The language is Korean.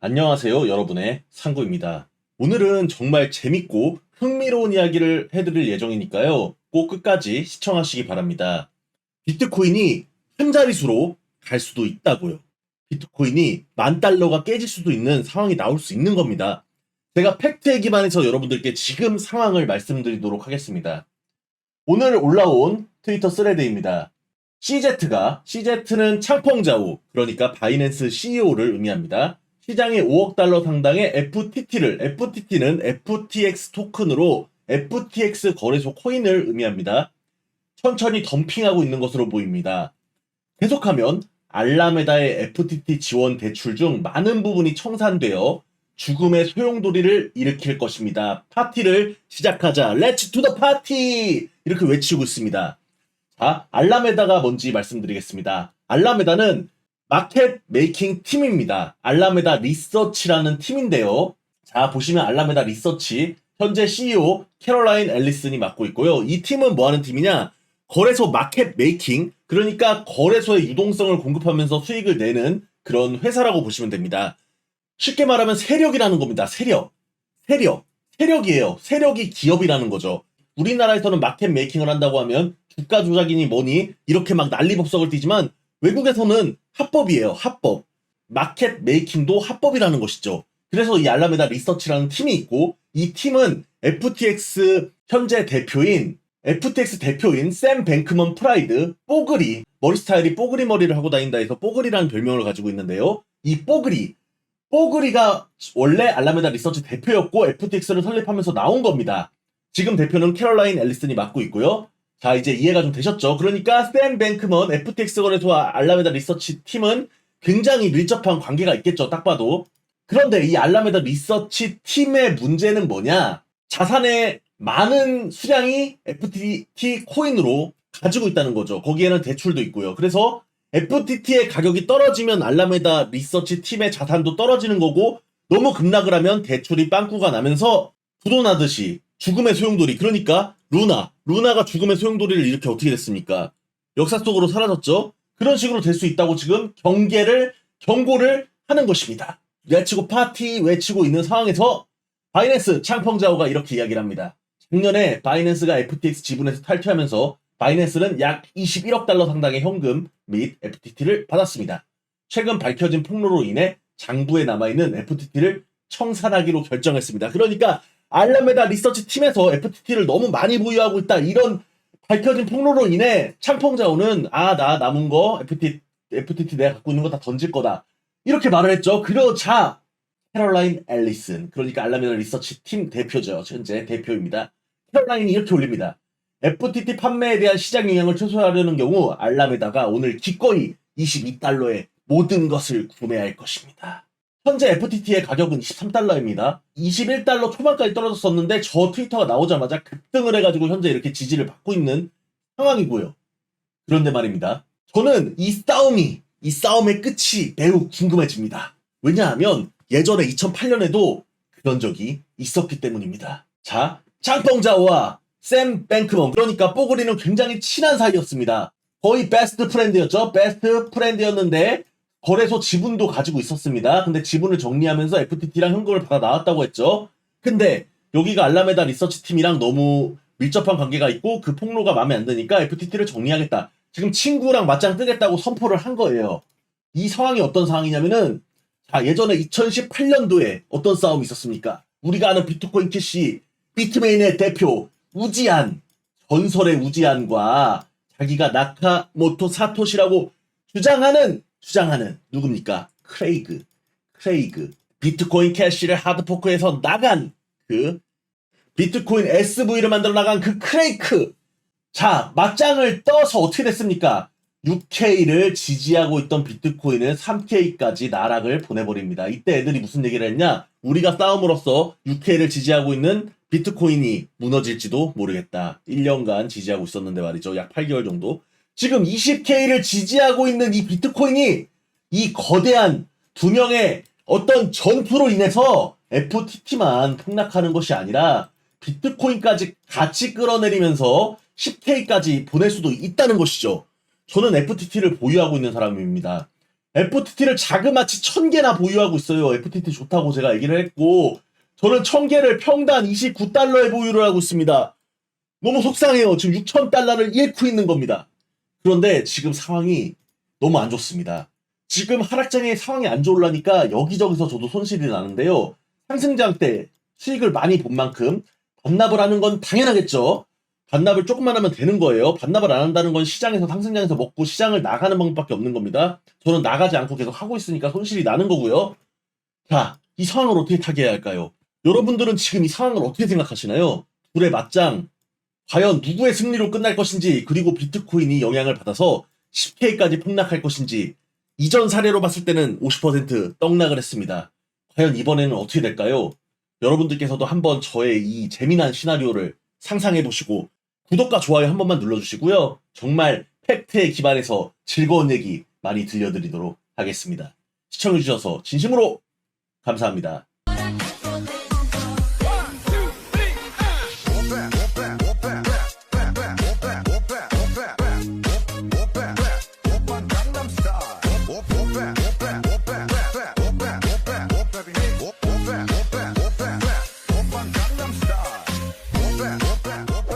안녕하세요, 여러분의 상구입니다. 오늘은 정말 재밌고 흥미로운 이야기를 해드릴 예정이니까요. 꼭 끝까지 시청하시기 바랍니다. 비트코인이 한 자릿수로 갈 수도 있다고요. 비트코인이 만 달러가 깨질 수도 있는 상황이 나올 수 있는 겁니다. 제가 팩트에 기반해서 여러분들께 지금 상황을 말씀드리도록 하겠습니다. 오늘 올라온 트위터 스레드입니다. CZ가, CZ는 창펑자우, 그러니까 바이낸스 CEO를 의미합니다. 시장에 5억 달러 상당의 FTT를, FTT는 FTX 토큰으로 FTX 거래소 코인을 의미합니다. 천천히 덤핑하고 있는 것으로 보입니다. 계속하면 알라메다의 FTT 지원 대출 중 많은 부분이 청산되어 죽음의 소용돌이를 일으킬 것입니다. 파티를 시작하자. 렛츠 투더 파티! 이렇게 외치고 있습니다. 자, 알라메다가 뭔지 말씀드리겠습니다. 알라메다는 마켓 메이킹 팀입니다. 알라메다 리서치라는 팀인데요. 자, 보시면 알라메다 리서치 현재 CEO 캐롤라인 앨리슨이 맡고 있고요. 이 팀은 뭐 하는 팀이냐? 거래소 마켓 메이킹, 그러니까 거래소의 유동성을 공급하면서 수익을 내는 그런 회사라고 보시면 됩니다. 쉽게 말하면 세력이라는 겁니다. 세력. 세력. 세력이에요. 세력이 기업이라는 거죠. 우리나라에서는 마켓 메이킹을 한다고 하면 주가 조작이니 뭐니 이렇게 막 난리법석을 띠지만 외국에서는 합법이에요. 합법. 마켓 메이킹도 합법이라는 것이죠. 그래서 이 알라메다 리서치라는 팀이 있고 이 팀은 FTX 현재 대표인 FTX 대표인 샘 뱅크먼 프라이드 뽀글이 머리 스타일이 뽀글이 머리를 하고 다닌다 해서 뽀글이라는 별명을 가지고 있는데요. 이 뽀글이 뽀글이가 원래 알라메다 리서치 대표였고 FTX를 설립하면서 나온 겁니다. 지금 대표는 캐롤라인 앨리슨이 맡고 있고요. 자, 이제 이해가 좀 되셨죠? 그러니까 샘 뱅크먼 FTX 거래소와 알라메다 리서치 팀은 굉장히 밀접한 관계가 있겠죠, 딱 봐도. 그런데 이 알라메다 리서치 팀의 문제는 뭐냐? 자산의 많은 수량이 FTT 코인으로 가지고 있다는 거죠. 거기에는 대출도 있고요. 그래서 FTT의 가격이 떨어지면 알라메다 리서치 팀의 자산도 떨어지는 거고 너무 급락을 하면 대출이 빵꾸가 나면서 부도나듯이 죽음의 소용돌이 그러니까 루나 루나가 죽음의 소용돌이를 이렇게 어떻게 됐습니까? 역사 속으로 사라졌죠. 그런 식으로 될 수 있다고 지금 경계를 경고를 하는 것입니다. 외치고 파티 외치고 있는 상황에서 바이낸스 창펑자오가 이렇게 이야기를 합니다. 작년에 바이낸스가 FTX 지분에서 탈퇴하면서 바이낸스는 약 21억 달러 상당의 현금 및 FTT를 받았습니다. 최근 밝혀진 폭로로 인해 장부에 남아있는 FTT를 청산하기로 결정했습니다. 그러니까 알라메다 리서치 팀에서 FTT를 너무 많이 보유하고 있다. 이런 밝혀진 폭로로 인해 창펑자오는 아, 나 남은 거 FTT, FTT 내가 갖고 있는 거 다 던질 거다. 이렇게 말을 했죠. 그러자 캐롤라인 앨리슨, 그러니까 알라메다 리서치 팀 대표죠. 현재 대표입니다. 캐롤라인이 이렇게 올립니다. FTT 판매에 대한 시장 영향을 최소화하려는 경우 알라메다가 오늘 기꺼이 22달러에 모든 것을 구매할 것입니다. 현재 FTT의 가격은 23달러입니다. 21달러 초반까지 떨어졌었는데 저 트위터가 나오자마자 급등을 해가지고 현재 이렇게 지지를 받고 있는 상황이고요. 그런데 말입니다. 저는 이 싸움이, 이 싸움의 끝이 매우 궁금해집니다. 왜냐하면 예전에 2008년에도 그런 적이 있었기 때문입니다. 자, 창펑자오와 샘 뱅크먼, 그러니까 뽀글이는 굉장히 친한 사이였습니다. 거의 베스트 프렌드였죠. 베스트 프렌드였는데 거래소 지분도 가지고 있었습니다. 근데 지분을 정리하면서 FTT랑 현금을 받아 나왔다고 했죠. 근데 여기가 알라메다 리서치 팀이랑 너무 밀접한 관계가 있고 그 폭로가 마음에 안 드니까 FTT를 정리하겠다. 지금 친구랑 맞짱 뜨겠다고 선포를 한 거예요. 이 상황이 어떤 상황이냐면은 자, 예전에 2018년도에 어떤 싸움이 있었습니까? 우리가 아는 비트코인 캐시 비트메인의 대표 우지안 전설의 우지안과 자기가 나카모토 사토시라고 주장하는 주장하는 누굽니까? 크레이그 크레이그 비트코인 캐시를 하드포크에서 나간 그 비트코인 SV를 만들어 나간 그 크레이크 자 맞짱을 떠서 어떻게 됐습니까? 6K를 지지하고 있던 비트코인은 3K까지 나락을 보내버립니다. 이때 애들이 무슨 얘기를 했냐? 우리가 싸움으로써 6K를 지지하고 있는 비트코인이 무너질지도 모르겠다. 1년간 지지하고 있었는데 말이죠. 약 8개월 정도. 지금 20K를 지지하고 있는 이 비트코인이 이 거대한 두 명의 어떤 전투로 인해서 FTT만 폭락하는 것이 아니라 비트코인까지 같이 끌어내리면서 10K까지 보낼 수도 있다는 것이죠. 저는 FTT를 보유하고 있는 사람입니다. FTT를 자그마치 1000개나 보유하고 있어요. FTT 좋다고 제가 얘기를 했고 저는 1000개를 평단 29달러에 보유를 하고 있습니다. 너무 속상해요. 지금 6000달러를 잃고 있는 겁니다. 그런데 지금 상황이 너무 안 좋습니다. 지금 하락장의 상황이 안 좋으려니까 여기저기서 저도 손실이 나는데요. 상승장 때 수익을 많이 본 만큼 반납을 하는 건 당연하겠죠. 반납을 조금만 하면 되는 거예요. 반납을 안 한다는 건 시장에서 상승장에서 먹고 시장을 나가는 방법밖에 없는 겁니다. 저는 나가지 않고 계속 하고 있으니까 손실이 나는 거고요. 자, 이 상황을 어떻게 타개해야 할까요? 여러분들은 지금 이 상황을 어떻게 생각하시나요? 둘의 맞짱, 과연 누구의 승리로 끝날 것인지, 그리고 비트코인이 영향을 받아서 10K까지 폭락할 것인지, 이전 사례로 봤을 때는 50% 떡락을 했습니다. 과연 이번에는 어떻게 될까요? 여러분들께서도 한번 저의 이 재미난 시나리오를 상상해 보시고 구독과 좋아요 한 번만 눌러주시고요. 정말 팩트에 기반해서 즐거운 얘기 많이 들려드리도록 하겠습니다. 시청해주셔서 진심으로 감사합니다.